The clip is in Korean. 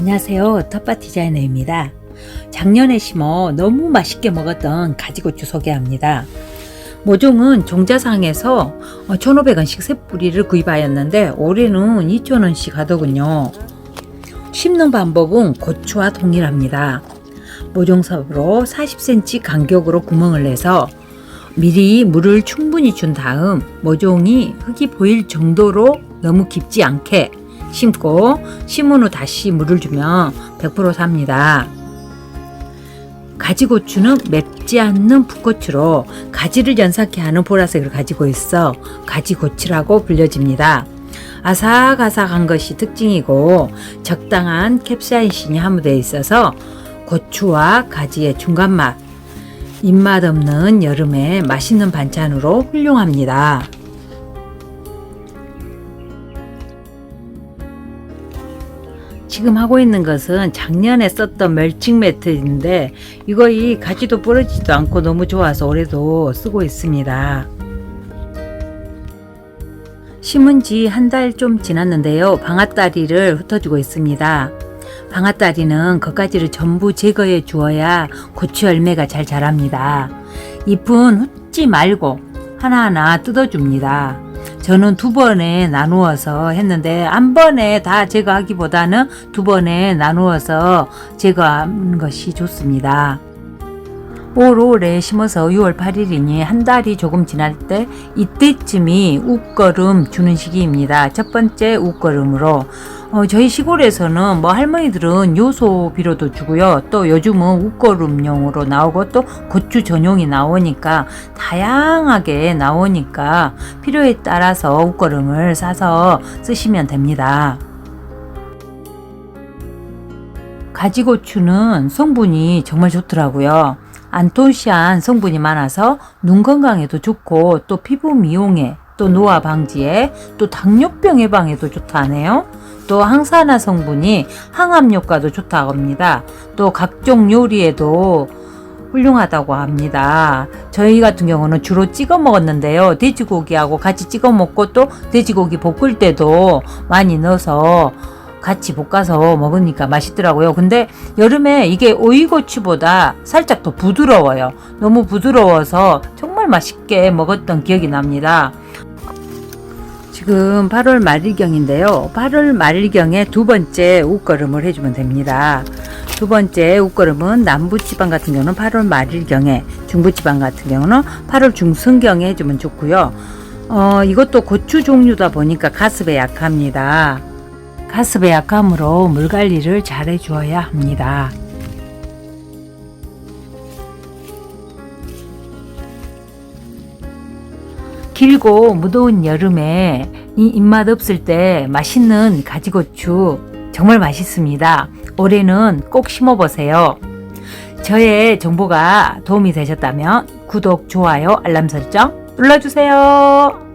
안녕하세요. 텃밭 디자이너입니다. 작년에 심어 너무 맛있게 먹었던 가지고추 소개합니다. 모종은 종자상에서 1,500원씩 세 뿌리를 구입하였는데 올해는 2,000원씩 하더군요. 심는 방법은 고추와 동일합니다. 모종삽으로 40cm 간격으로 구멍을 내서 미리 물을 충분히 준 다음 모종이 흙이 보일 정도로 너무 깊지 않게 심고 심은 후 다시 물을 주면 100% 삽니다. 가지고추는 맵지 않는 풋고추로 가지를 연상케 하는 보라색을 가지고 있어 가지고추라고 불려집니다. 아삭아삭한 것이 특징이고 적당한 캡사이신이 함유되어 있어서 고추와 가지의 중간 맛, 입맛 없는 여름에 맛있는 반찬으로 훌륭합니다. 지금 하고 있는 것은 작년에 썼던 멸칭 매트인데 이거 이 가지도 부러지지도 않고 너무 좋아서 올해도 쓰고 있습니다. 심은 지 한 달 좀 지났는데요. 방아다리를 흩어주고 있습니다. 방아다리는 겉가지를 전부 제거해 주어야 고추 열매가 잘 자랍니다. 잎은 훑지 말고 하나하나 뜯어줍니다. 저는 두 번에 나누어서 했는데 한 번에 다 제거하기보다는 두 번에 나누어서 제거하는 것이 좋습니다. 올 5월에 심어서 6월 8일이니 한 달이 조금 지날 때 이때쯤이 웃거름 주는 시기입니다. 첫 번째 웃거름으로 어, 저희 시골에서는 뭐 할머니들은 요소 비료도 주고요. 또 요즘은 웃거름용으로 나오고 또 고추 전용이 나오니까 다양하게 나오니까 필요에 따라서 웃거름을 싸서 쓰시면 됩니다. 가지고추는 성분이 정말 좋더라고요. 안토시안 성분이 많아서 눈 건강에도 좋고 또 피부 미용에 또 노화 방지에 또 당뇨병 예방에도 좋다네요. 또 항산화 성분이 항암 효과도 좋다고 합니다. 또 각종 요리에도 훌륭하다고 합니다. 저희 같은 경우는 주로 찍어 먹었는데요. 돼지고기하고 같이 찍어 먹고 또 돼지고기 볶을 때도 많이 넣어서 같이 볶아서 먹으니까 맛있더라고요. 근데 여름에 이게 오이고추보다 살짝 더 부드러워요. 너무 부드러워서 정말 맛있게 먹었던 기억이 납니다. 지금 8월 말일경인데요. 8월 말일경에 두 번째 옷걸음을 해주면 됩니다. 두 번째 옷걸음은 남부지방 같은 경우는 8월 말일경에, 중부지방 같은 경우는 8월 중순경에 해주면 좋고요. 어, 이것도 고추 종류다 보니까 가습에 약합니다. 가습에 약함으로 물 관리를 잘 해주어야 합니다. 길고 무더운 여름에 이 입맛 없을 때 맛있는 가지고추 정말 맛있습니다. 올해는 꼭 심어보세요. 저의 정보가 도움이 되셨다면 구독, 좋아요, 알람 설정 눌러주세요.